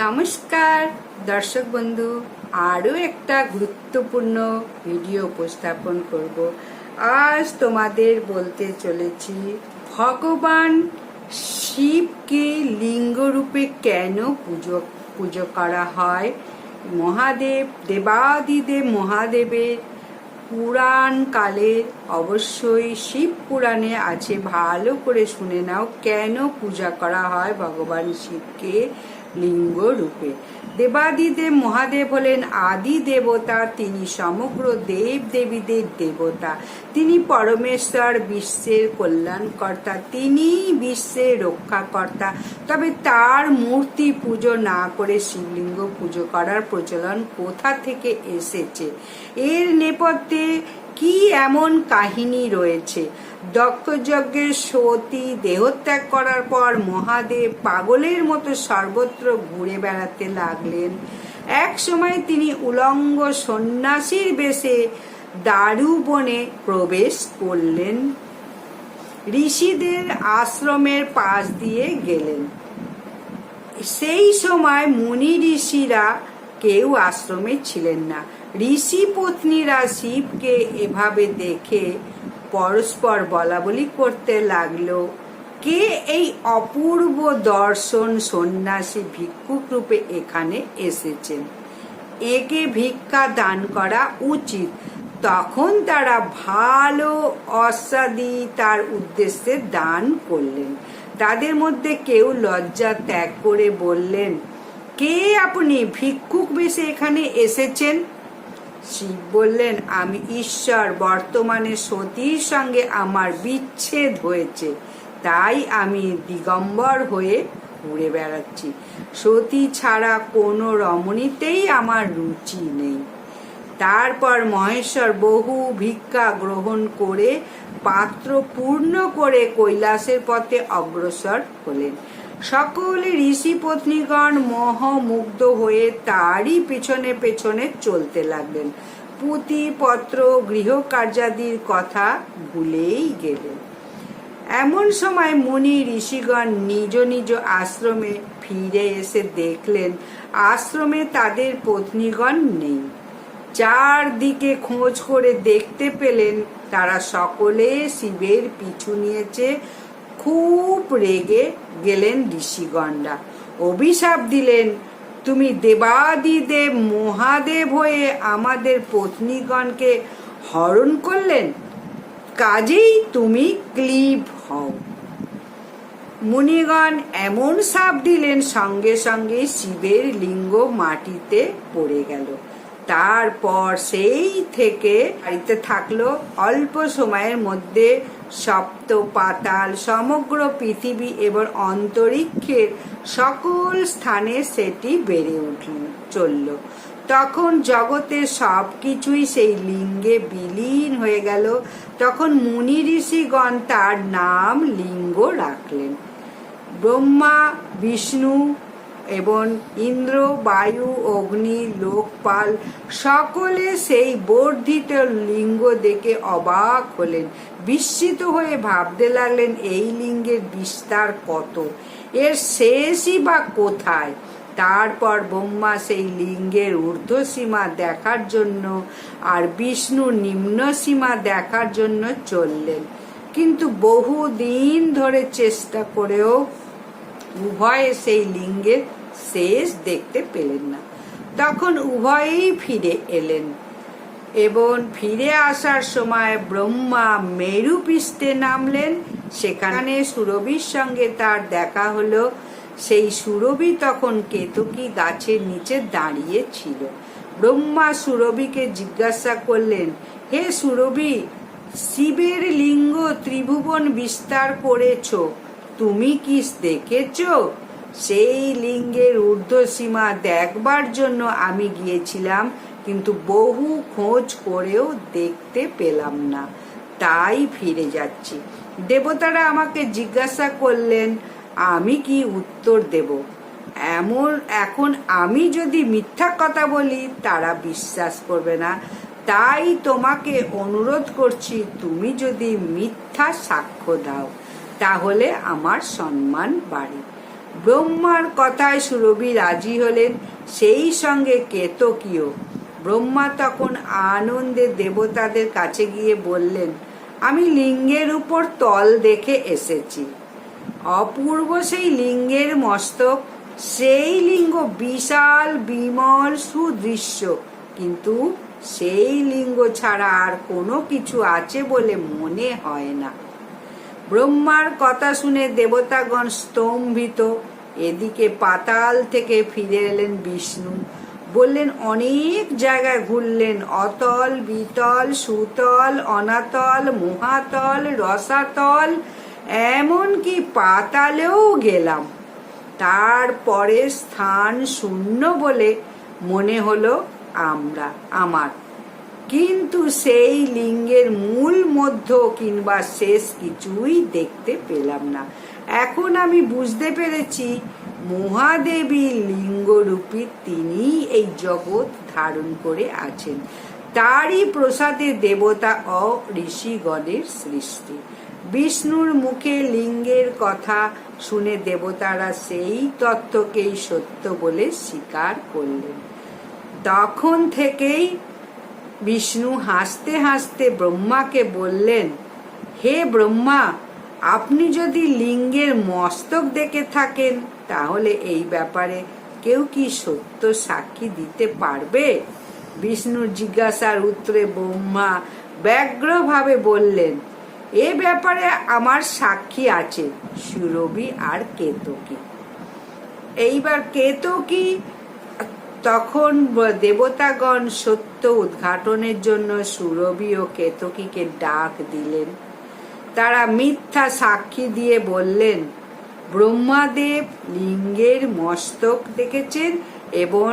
নমস্কার, দর্শক বন্ধু, আরও একটা গুরুত্বপূর্ণ ভিডিও উপস্থাপন করব। আজ তোমাদের বলতে চলেছি, ভগবান শিবকে লিঙ্গরূপে কেন পুজো পুজো করা হয়? মহাদেব, দেবাদিদেব, মহাদেবের পুরাণ কালে অবশ্যই শিব পুরাণে আছে, ভালো করে শুনে নাও, কেন পূজা করা হয় ভগবান শিবকে? লিঙ্গ রূপে দেবাদিদেব মহাদেব হলেন আদি দেবতা, তিনি সমগ্র দেব দেবীদের দেবতা। তিনি পরমেশ্বর, বিশ্বের কল্যাণকর্তা তিনি বিশ্বের রক্ষাকর্তা। তবে তার মূর্তি পুজো না করে শিবলিঙ্গ পুজো করার প্রচলন কোথা থেকে এসেছে? এর নেপথ্যে কি এমন কাহিনী রয়েছে? দক্ষযজ্ঞের সতী, দেহত্যাগ করার পর মহাদেব পাগলের মতো সর্বত্র ঘুরে বেড়াতে লাগলেন। এক সময় তিনি উলঙ্গ সন্ন্যাসীর বেশে দারু বনে প্রবেশ করলেন। ঋষিদের আশ্রমের পাশ দিয়ে গেলেন। সেই সময় মুনি ঋষিরা কেউ আশ্রমে ছিলেন না। ঋষি পত্নীরা শিবকে এভাবে দেখে পরস্পর বলা বলি করতে লাগল। কে এই অপূর্ব দর্শন সন্ন্যাসী ভিক্ষুক রূপে এখানে এসেছেন? একে ভিক্ষা দান করা উচিত। তখন তারা ভালো অস্বাদি তার উদ্দেশ্যে দান করলেন। তাদের মধ্যে কেউ লজ্জা ত্যাগ করে বললেন, কে আপনি ভিক্ষুক বেশে এখানে এসেছেন? শিব বললেন, আমি ঈশ্বর, বর্তমানে সতীর সঙ্গে আমার বিচ্ছেদ হয়েছে। তাই আমি দিগম্বর হয়ে ঘুরে বেড়াচ্ছি। সতী ছাড়া কোনো রমণীতেই আমার রুচি নেই। তারপর মহেশ্বর বহু ভিক্ষা গ্রহণ করে পাত্র পূর্ণ করে কৈলাসের পথে অগ্রসর হলেন। সকলে ঋষি পত্নীগণ মোহমুগ্ধ হয়ে তারই পেছনে পেছনে চলতে লাগলেন। পুঁতি পত্র গৃহকার্যাদির কথা ভুলেই গেলেন। এমন সময় মুনি ঋষিগণ নিজ নিজ আশ্রমে ফিরে এসে দেখলেন, আশ্রমে তাদের পত্নীগণ নেই। চারদিকে খোঁজ করে দেখতে পেলেন, তারা সকলে শিবের পিছু নিয়েছে খুব রেগে গেলেন ঋষিগণরা। অভিশাপ দিলেন, তুমি দেবাদিদেব মহাদেব হয়ে আমাদের পত্নীগণকে হরণ করলেন? কাজেই তুমি ক্লিব হও। মুনিগণ এমন সাপ দিলেন, সঙ্গে সঙ্গে শিবের লিঙ্গ মাটিতে পড়ে গেল। তারপর সেই থেকে বাড়িতে থাকল। অল্প সময়ের মধ্যে সপ্ত পাতাল সমগ্র পৃথিবী এবং অন্তরিক্ষের সকল স্থানে সেটি বেড়ে উঠল চলল। তখন জগতের সব কিছুই সেই লিঙ্গে বিলীন হয়ে গেল। তখন মুনি ঋষিগণ তার নাম লিঙ্গ রাখলেন। ব্রহ্মা, বিষ্ণু এবং ইন্দ্র, বায়ু, অগ্নি, লোকপাল সকলে সেই বর্ধিত লিঙ্গ দেখে অবাক হলেন। বিস্মিত হয়ে ভাবতে লাগলেন, এই লিঙ্গের বিস্তার কত? এর শেষই বা কোথায়? তারপর ব্রহ্মা সেই লিঙ্গের ঊর্ধ্বসীমা দেখার জন্য আর বিষ্ণু নিম্ন সীমা দেখার জন্য চললেন। কিন্তু বহু দিন ধরে চেষ্টা করেও উভয়ে সেই লিঙ্গের শেষ দেখতে পেলেন না। তখন উভয়েই ফিরে এলেন এবং ফিরে আসার সময় ব্রহ্মা মেরু পৃষ্ঠে নামলেন। সেখানে সুরভির সঙ্গে তার দেখা হলো। সেই সুরভি তখন কেতকী গাছের নিচে দাঁড়িয়ে ছিল। ব্রহ্মা সুরভিকে জিজ্ঞাসা করলেন, হে সুরভি, শিবের লিঙ্গ ত্রিভুবন বিস্তার করেছ? তুমি কি দেখেছ? সেই লিঙ্গের ঊর্ধ্বসীমা দেখবার জন্য আমি গিয়েছিলাম, কিন্তু বহু খোঁজ করেও দেখতে পেলাম না। তাই ফিরে যাচ্ছি। দেবতারা আমাকে জিজ্ঞাসা করলেন, আমি কি উত্তর দেব? এমন, এখন আমি যদি মিথ্যা কথা বলি, তারা বিশ্বাস করবে না। তাই তোমাকে অনুরোধ করছি, তুমি যদি মিথ্যা সাক্ষ্য দাও। তাহলে আমার সম্মান বাড়ে। ব্রহ্মার কথায় সুরভি রাজি হলেন, সেই সঙ্গে কেতকীয় ব্রহ্মা তখন আনন্দে দেবতাদের কাছে গিয়ে বললেন, আমি লিঙ্গের উপর তল দেখে এসেছি। অপূর্ব সেই লিঙ্গের মস্তক, সেই লিঙ্গ বিশাল, বিমল, সুদৃশ্য। কিন্তু সেই লিঙ্গ ছাড়া আর কোনো কিছু আছে বলে মনে হয় না। ব্রহ্মার কথা শুনে দেবতাগণ স্তম্ভিত। এদিকে পাতাল থেকে ফিরে এলেন বিষ্ণু। বললেন, অনেক জায়গায় ঘুরলেন। অতল, বিতল, সুতল, অনাতল, মহাতল, রসাতল, এমনকি পাতালেও গেলাম। তারপরে স্থান শূন্য বলে মনে হলো আমরা, আমার। কিন্তু সেই লিঙ্গের মূল মধ্য কিংবা শেষ কিছুই দেখতে পেলাম না। এখন আমি বুঝতে পেরেছি, মহাদেবী লিঙ্গরূপী তিনি এই জগৎ ধারণ করে আছেন। তারই প্রসাদে দেবতা ও ঋষিগণের সৃষ্টি। বিষ্ণুর মুখে লিঙ্গের কথা শুনে দেবতারা সেই তত্ত্বকেই সত্য বলে স্বীকার করলেন। তখন থেকেই বিষ্ণু হাসতে হাসতে ব্রহ্মাকে বললেন, হে ব্রহ্মা, আপনি যদি লিঙ্গের মস্তক দেখে থাকেন, তাহলে এই ব্যাপারে কেউ কি সত্য সাক্ষী দিতে পারবে? বিষ্ণুর জিজ্ঞাসার উত্তরে ব্রহ্মা ব্যগ্রভাবে বললেন, এ ব্যাপারে আমার সাক্ষী আছে সুরভি আর কেতকী। এইবার কেতকী তখন দেবতাগণ সত্য উদ্ঘাটনের জন্য সুরভি ও কেতকীকে ডাক দিলেন। তারা মিথ্যা সাক্ষী দিয়ে বললেন, ব্রহ্মাদেব লিঙ্গের মস্তক দেখেছেন এবং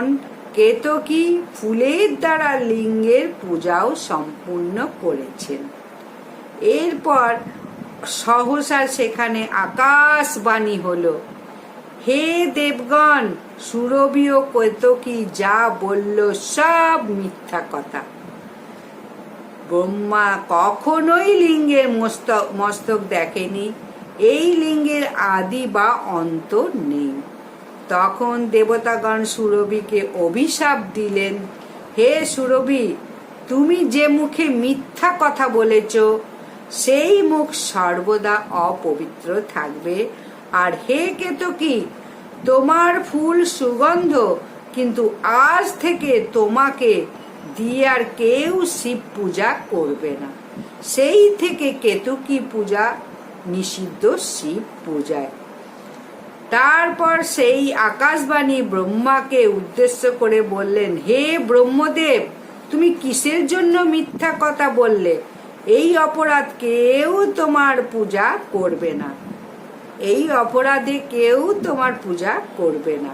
কেতকী ফুলের দ্বারা লিঙ্গের পূজাও সম্পূর্ণ করেছেন। এরপর সহসা সেখানে আকাশবাণী হলো। হে দেবগণ, সুরভি ও কেতকী যা বলল সব মিথ্যা কথা। ব্রহ্মা কখনোই লিঙ্গের মস্তক মস্তক দেখেনি। এই লিঙ্গের আদি বা অন্ত নেই। তখন দেবতাগণ সুরভিকে অভিশাপ দিলেন, হে সুরভি, তুমি যে মুখে মিথ্যা কথা বলেছ, সেই মুখ সর্বদা অপবিত্র থাকবে। আর হে কেতকী, তোমার ফুল সুগন্ধ কিন্তু আজ থেকে তোমাকে দিয়ে আর কেউ শিব পূজা করবে না। সেই থেকে কেতুকী পূজা নিষিদ্ধ শিব পূজায়। তারপর সেই আকাশবাণী ব্রহ্মাকে উদ্দেশ্য করে বললেন, হে ব্রহ্মদেব, তুমি কিসের জন্য মিথ্যা কথা বললে? এই অপরাধ কেউ তোমার পূজা করবে না। এই অপরাধে কেউ তোমার পূজা করবে না।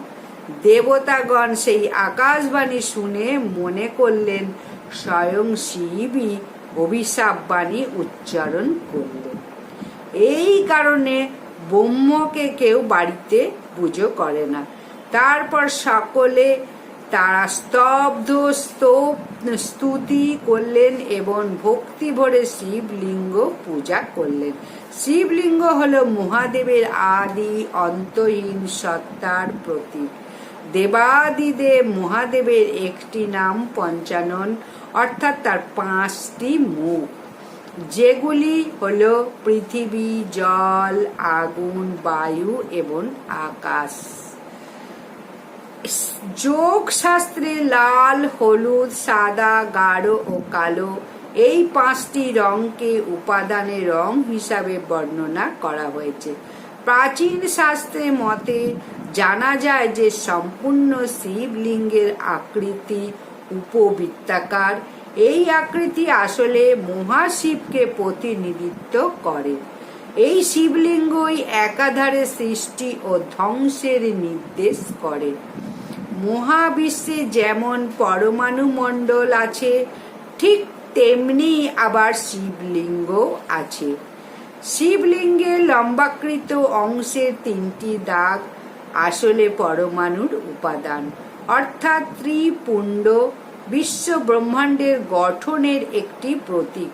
দেবতাগণ সেই আকাশবাণী শুনে মনে করলেন, স্বয়ং শিবই অভিশাপ বাণী উচ্চারণ করলেন এই কারণে ব্রহ্মকে কেউ বাড়িতে পুজো করে না। তারপর সকলে তারা স্তব্ধ স্তব স্তুতি করলেন এবং ভক্তি ভরে শিবলিঙ্গ পূজা করলেন। শিবলিঙ্গ হল মহাদেবের আদি অন্তহীন সত্তার প্রতীক। দেবাদিদেব মহাদেবের একটি নাম পঞ্চানন, অর্থাৎ তার পাঁচটি মুখ। যেগুলি হল পৃথিবী, জল, আগুন, বায়ু এবং আকাশ। যোগ শাস্ত্রে লাল, হলুদ, সাদা, গাঢ় ও কালো এই পাঁচটি রঙকে উপাদানের রং হিসাবে বর্ণনা করা হয়েছে। প্রাচীন শাস্ত্রের মতে জানা যায় যে সম্পূর্ণ শিবলিঙ্গের আকৃতি উপবৃত্তাকার। এই আকৃতি আসলে মহাশিবকে প্রতিনিধিত্ব করে। এই শিবলিঙ্গই একাধারে সৃষ্টি ও ধ্বংসের নির্দেশ করে। মহাবিশ্বে যেমন পরমাণু মণ্ডল আছে, ঠিক তেমনি আবার শিবলিঙ্গ আছে। শিবলিঙ্গের লম্বাকৃত অংশের তিনটি দাগ আসলে পরমাণুর উপাদান। অর্থাৎ ত্রিপুণ্ড বিশ্ব ব্রহ্মাণ্ডের গঠনের একটি প্রতীক,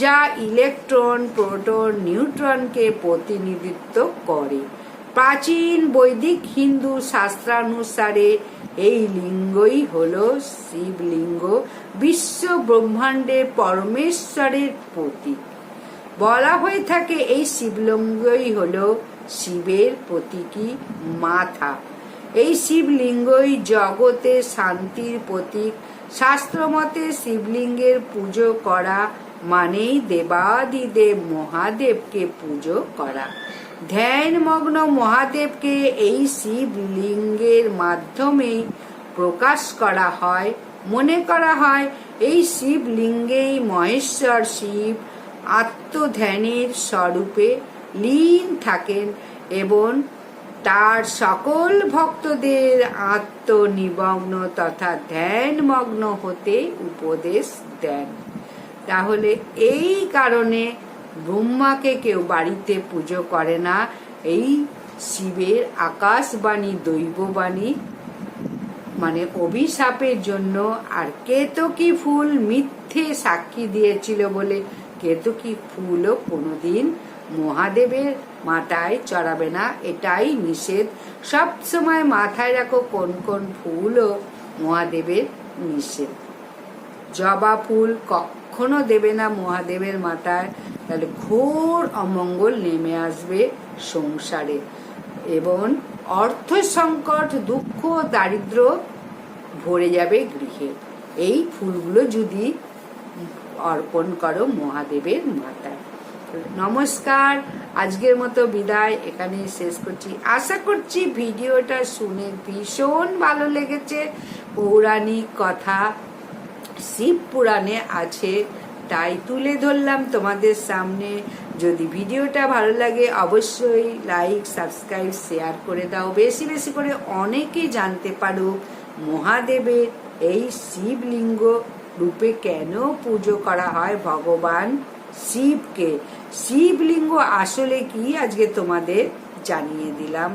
যা ইলেকট্রন, প্রোটন, নিউট্রনকে প্রতিনিধিত্ব করে। প্রাচীন বৈদিক হিন্দু শাস্ত্রানুসারে এই লিঙ্গই হল শিবলিঙ্গ, বিশ্ব ব্রহ্মাণ্ডের পরমেশ্বরের প্রতীক। বলা হয়ে থাকে এই শিবলিঙ্গই হল শিবের প্রতীকী মাথা। এই শিবলিঙ্গই জগতে শান্তির প্রতীক। শাস্ত্রমতে শিবলিঙ্গের পুজো করা মানেই দেবাদিদেব মহাদেবকে পুজো করা। ধ্যানমগ্ন মহাদেবকে এই শিবলিঙ্গের মাধ্যমেই প্রকাশ করা হয়, মনে করা হয় এই শিবলিঙ্গেই মহেশ্বর শিব আত্মধ্যানের স্বরূপে লীন থাকেন এবং তার সকল ভক্তদের আত্মনিমগ্ন তথা ধ্যানমগ্ন হতে উপদেশ দেন। তাহলে এই কারণে ব্রহ্মাকে কেউ বাড়িতে পুজো করে না। এই শিবের আকাশবাণী, দৈববাণী মানে অভিশাপের জন্য। আর কেতকী ফুল মিথ্যে সাক্ষী দিয়েছিল বলে কেতকী ফুলও কোনোদিন মহাদেবের মাথায় চড়াবে না, এটাই নিষেধ। সবসময় মাথায় রাখো কোন কোন ফুলও মহাদেবের নিষেধ। জবা ফুল কখনো দেবে না মহাদেবের মাথায়, তাহলে ঘোর অমঙ্গল নেমে আসবে সংসারে। এবং অর্থ সংকট, দুঃখ, দারিদ্র ভরে যাবে গৃহে। এই ফুলগুলো যদি অর্পণ করো মহাদেবের মাথায়। নমস্কার, আজকের মতো বিদায়। এখানে শেষ করছি। আশা করছি ভিডিওটা শুনে ভীষণ ভালো লেগেছে। পৌরাণিক কথা শিব পুরাণে আছে, তাই তুলে ধরলাম তোমাদের সামনে। যদি ভিডিওটা ভালো লাগে, অবশ্যই লাইক সাবস্ক্রাইব শেয়ার করে দাও। বেশি বেশি করে অনেকে জানতে পারো মহাদেবের এই শিবলিঙ্গ রূপে কেন পুজো করা হয় ভগবান শিবকে। শিবলিঙ্গ আসলে কি? আজকে তোমাদের জানিয়ে দিলাম।